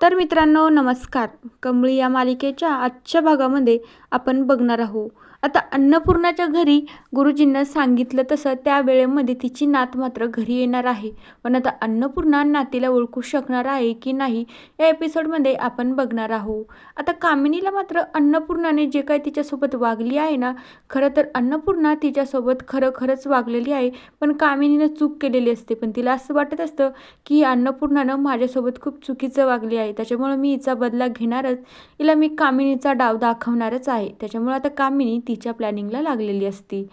तर मित्रांनो नमस्कार. कमळी या मालिकेच्या आजच्या भागामध्ये आपण बघणार आहोत. आता अन्नपूर्णाच्या घरी गुरुजींना सांगितलं तसं त्या वेळेमध्ये तिची नात मात्र घरी येणार आहे. पण आता अन्नपूर्णा नातीला ओळखू शकणार आहे की नाही या एपिसोडमध्ये आपण बघणार आहोत. आता कामिनीला मात्र अन्नपूर्णाने जे काय तिच्यासोबत वागली आहे ना खरं तर अन्नपूर्णा तिच्यासोबत खरं खरंच वागलेली आहे पण कामिनीनं चूक केलेली असते. पण तिला असं वाटत असतं की अन्नपूर्णानं माझ्यासोबत खूप चुकीचं वागली आहे. त्याच्यामुळं मी हिचा बदला घेणारच. हिला मी कामिनीचा डाव दाखवणारच आहे. त्याच्यामुळे आता कामिनी तिच्या प्लॅनिंगला लागलेली असती.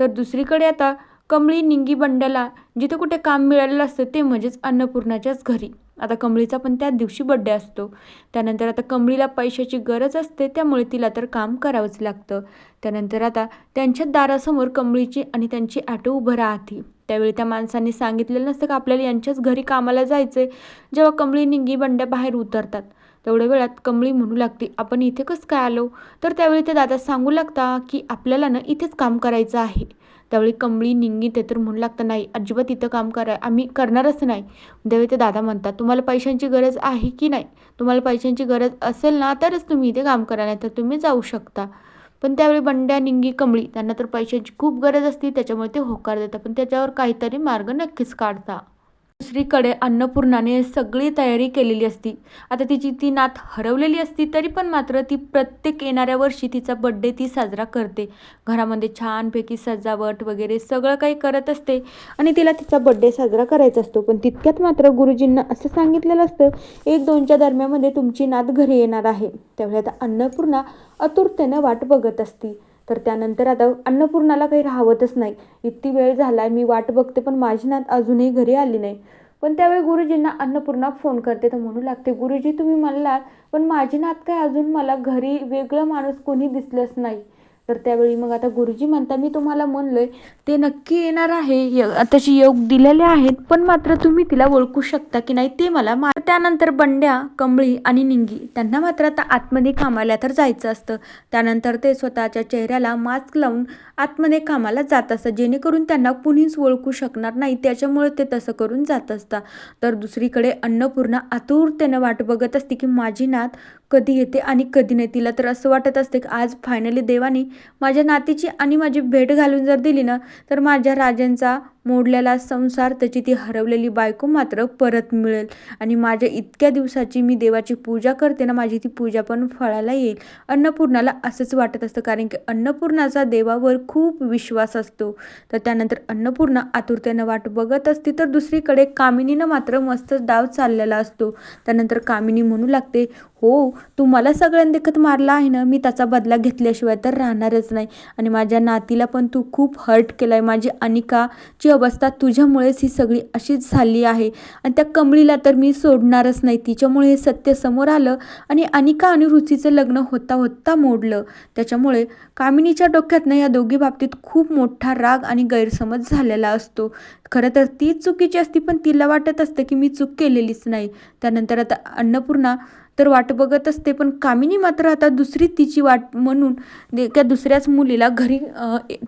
तर दुसरीकडे आता कमळी निंगी बंड्याला जिथं कुठे काम मिळालेलं असतं ते म्हणजेच अन्नपूर्णाच्याच घरी. आता कमळीचा पण त्या दिवशी बड्डे असतो. त्यानंतर आता कमळीला पैशाची गरज असते त्यामुळे तिला तर काम करावंच लागतं. त्यानंतर आता त्यांच्या दारासमोर कमळीची आणि त्यांची ॲटो उभं राहते. त्यावेळी त्या माणसांनी सांगितलेलं नसतं का आपल्याला यांच्याच घरी कामाला जायचं आहे जेव्हा कमळी निंगी बंड्या बाहेर उतरतात. तेवढ्या वेळात कमळी म्हणू लागते आपण इथे कसं काय आलो? तर त्यावेळी ते दादा सांगू लागता की आपल्याला ना इथेच काम करायचं आहे. त्यावेळी कमळी निंगी ते तर म्हणू लागतं नाही अजिबात इथं काम करा आम्ही करणारच नाही. त्यावेळी ते दादा म्हणतात तुम्हाला पैशांची गरज आहे की नाही? तुम्हाला पैशांची गरज असेल ना तरच तुम्ही इथे काम करा नाही तर तुम्ही जाऊ शकता. पण त्यावेळी बंड्या निंगी कमळी त्यांना तर पैशांची खूप गरज असते त्याच्यामुळे ते होकार देतात पण त्याच्यावर काहीतरी मार्ग नक्कीच काढता. दुसरीकडे अन्नपूर्णाने सगळी तयारी केलेली असती. आता तिची ती नात हरवलेली असती तरी पण मात्र ती प्रत्येक येणाऱ्या वर्षी तिचा बड्डे ती साजरा करते. घरामध्ये छानपैकी सजावट वगैरे सगळं काही करत असते आणि तिला तिचा बड्डे साजरा करायचा असतो. पण तितक्यात मात्र गुरुजींना असं सांगितलेलं असतं एक दोनच्या दरम्यामध्ये तुमची नात घरी येणार आहे. त्यावेळी आता अन्नपूर्णा आतुरतेनं वाट बघत असती. तर त्यानंतर आता अन्नपूर्णाला काही राहवतच नाही. इतकी वेळ झाला मी वाट बघते पण माझी नात अजूनही घरी आली नाही. पण त्यावेळी गुरुजींना अन्नपूर्णा फोन करते. तर म्हणू लागते गुरुजी तुम्ही म्हणलात पण माझी नात काय अजून मला घरी वेगळं माणूस कोणी दिसलंच नाही. तर त्यावेळी मग आता गुरुजी म्हणता मी तुम्हाला म्हणलोय ते नक्की येणार आहे य तसे योग दिलेले आहेत पण मात्र तुम्ही तिला ओळखू शकता की नाही ते मला मा त्यानंतर बंड्या कंबळी आणि निंगी त्यांना मात्र आता आतमध्ये कामाला तर जायचं असतं. त्यानंतर ते स्वतःच्या चेहऱ्याला मास्क लावून आतमध्ये कामाला जात असतात जेणेकरून त्यांना कुणीच ओळखू शकणार नाही त्याच्यामुळे ते तसं करून जात असतात. तर दुसरीकडे अन्नपूर्णा आतुरतेनं वाट बघत असते की माझी नात कधी येते आणि कधी नाही तिला तर असं वाटत असते की आज फायनली देवाने माझ्या नातीची आणि माझी भेट घालून जर दिली ना तर माझ्या राजांचा मोडलेला संसार त्याची ती हरवलेली बायको मात्र परत मिळेल. आणि माझ्या इतक्या दिवसाची मी देवाची पूजा करते ना माझी ती पूजा पण फळाला येईल. अन्नपूर्णाला असंच वाटत असतं कारण की अन्नपूर्णाचा देवावर खूप विश्वास असतो. तर त्यानंतर अन्नपूर्णा आतुरतेनं वाट बघत असते तर दुसरीकडे कामिनीनं मात्र मस्त डाव चाललेला असतो. त्यानंतर कामिनी म्हणू लागते हो तू मला सगळ्यांदेखत मारला आहे ना मी त्याचा बदला घेतल्याशिवाय तर राहणारच नाही. आणि माझ्या नातीला पण तू खूप हर्ट केला आहे माझी अनिकाची अवस्था तुझ्यामुळेच ही सगळी अशीच झाली आहे. आणि त्या कमळीला तर मी सोडणारच नाही. तिच्यामुळे हे सत्य समोर आलं आणि अनिका आणि रुचीचं लग्न होता होता मोडलं. त्याच्यामुळे कामिनीच्या डोक्यातनं या दोघी बाबतीत खूप मोठा राग आणि गैरसमज झालेला असतो. खरं तर तीच चुकीची असती पण तिला वाटत असतं की मी चूक केलेलीच नाही. त्यानंतर आता अन्नपूर्णा तर वाट बघत असते पण कामिनी मात्र आता दुसरी तिची वाट म्हणून त्या दुसऱ्याच मुलीला घरी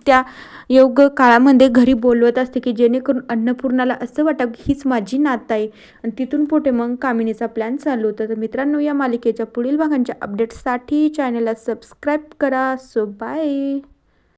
त्या योग काळामध्ये घरी बोलवत असते की जेणेकरून अन्नपूर्णाला असं वाटावं की हीच माझी नात आहे आणि तिथून पुढे मग कामिनीचा प्लॅन चालू होता. तर मित्रांनो या मालिकेच्या पुढील भागांच्या अपडेट्ससाठी चॅनलला सबस्क्राईब करा. So bye